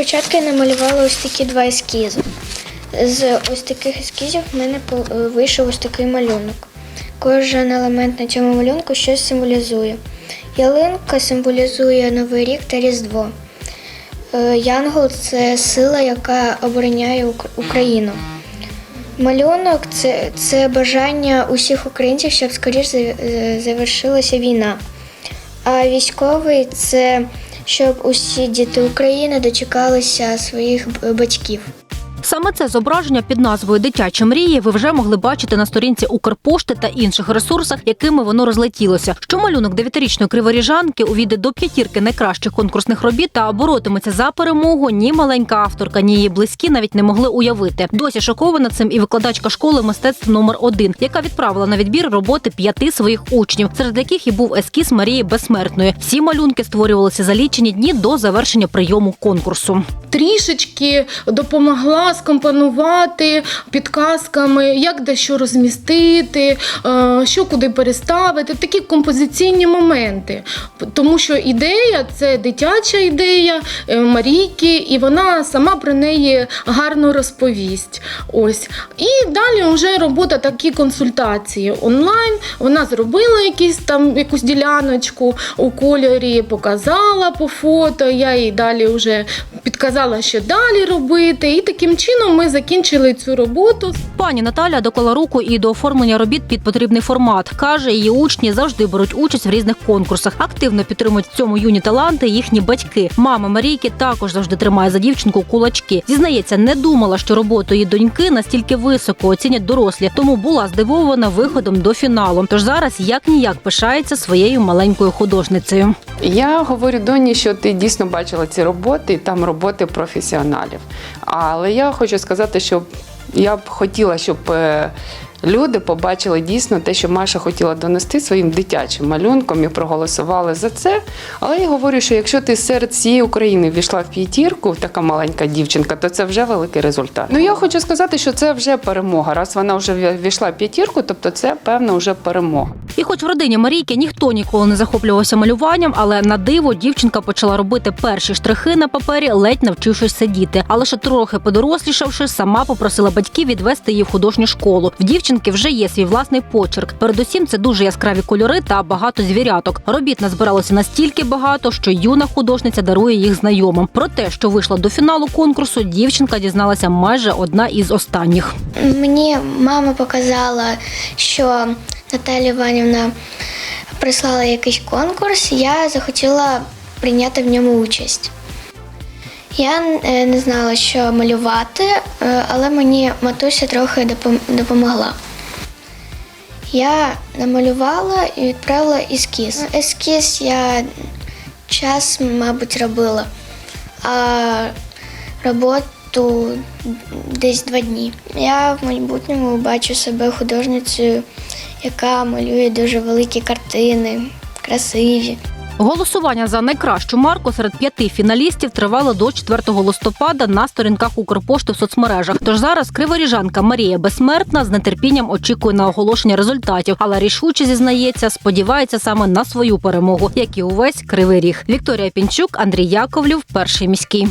Спочатку я намалювала ось такі два ескізи. З ось таких ескізів в мене е, вийшов ось такий малюнок. Кожен елемент на цьому малюнку щось символізує. Ялинка символізує Новий рік та Різдво. Е, Янгол це сила, яка обороняє Україну. Малюнок це, це бажання усіх українців, щоб скоріш завершилася війна. А військовий це щоб усі діти України дочекалися своїх батьків. Саме це зображення під назвою Дитячі мрії ви вже могли бачити на сторінці Укрпошти та інших ресурсах, якими воно розлетілося. Що малюнок дев'ятирічної криворіжанки увійде до п'ятірки найкращих конкурсних робіт та боротиметься за перемогу. Ні маленька авторка, ні її близькі навіть не могли уявити. Досі шокована цим і викладачка школи мистецтв номер 1 яка відправила на відбір роботи п'яти своїх учнів, серед яких і був ескіз Марії Безсмертної. Всі малюнки створювалися за лічені дні до завершення прийому конкурсу. трішечки допомогла скомпонувати підказками, як де що розмістити, е, що куди переставити, такі композиційні моменти. Тому що ідея це дитяча ідея е, Марійки, і вона сама про неї гарно розповість. Ось. І далі вже робота такі консультації онлайн. Вона зробила якісь там якусь діляночку у кольорі, показала по фото. Я їй далі вже підказала, що далі робити. І таким чином ми закінчили цю роботу. Пані Наталя доклала руку і до оформлення робіт під потрібний формат. Каже, її учні завжди беруть участь в різних конкурсах. Активно підтримують в цьому юні таланти їхні батьки. Мама Марійки також завжди тримає за дівчинку кулачки. Зізнається, не думала, що роботу її доньки настільки високо оцінять дорослі, тому була здивована виходом до фіналу. Тож зараз як ніяк пишається своєю маленькою художницею. Я говорю доні, що ти дійсно бачила ці роботи, і там роботи професіоналів. Але я хочу сказати, що я б хотіла, щоб е, люди побачили дійсно те, що Маша хотіла донести своїм дитячим малюнком і проголосували за це. Але я говорю, що якщо ти серед всієї України ввійшла в п'ятірку, така маленька дівчинка, то це вже великий результат. Ну я хочу сказати, що це вже перемога. Раз вона вже ввійшла в п'ятірку, тобто це певно вже перемога. І хоч в родині Марійки ніхто ніколи не захоплювався малюванням, але на диво дівчинка почала робити перші штрихи на папері, ледь навчившись сидіти. А лише трохи подорослішавши, сама попросила батьків відвести її в художню школу. В дівчинки вже є свій власний почерк. Передусім, це дуже яскраві кольори та багато звіряток. Робіт назбиралося настільки багато, що юна художниця дарує їх знайомим. Про те, що вийшла до фіналу конкурсу, дівчинка дізналася майже одна із останніх. Мені мама показала, що Наталя Іванівна прислала якийсь конкурс, я захотіла прийняти в ньому участь. Я е, не знала, що малювати, е, але мені матуся трохи допомогла. Я намалювала і відправила ескіз. Ескіз я час, мабуть, робила, а роботу десь два дні. Я в майбутньому бачу себе художницею, яка малює дуже великі картини, красиві. Голосування за найкращу марку серед п'яти фіналістів тривало до 4 листопада на сторінках Укрпошти в соцмережах. Тож зараз криворіжанка Марія Безсмертна з нетерпінням очікує на оголошення результатів, але рішуче зізнається, сподівається саме на свою перемогу, як і увесь кривий ріг. Вікторія Пінчук, Андрій Яковлів, перший міський.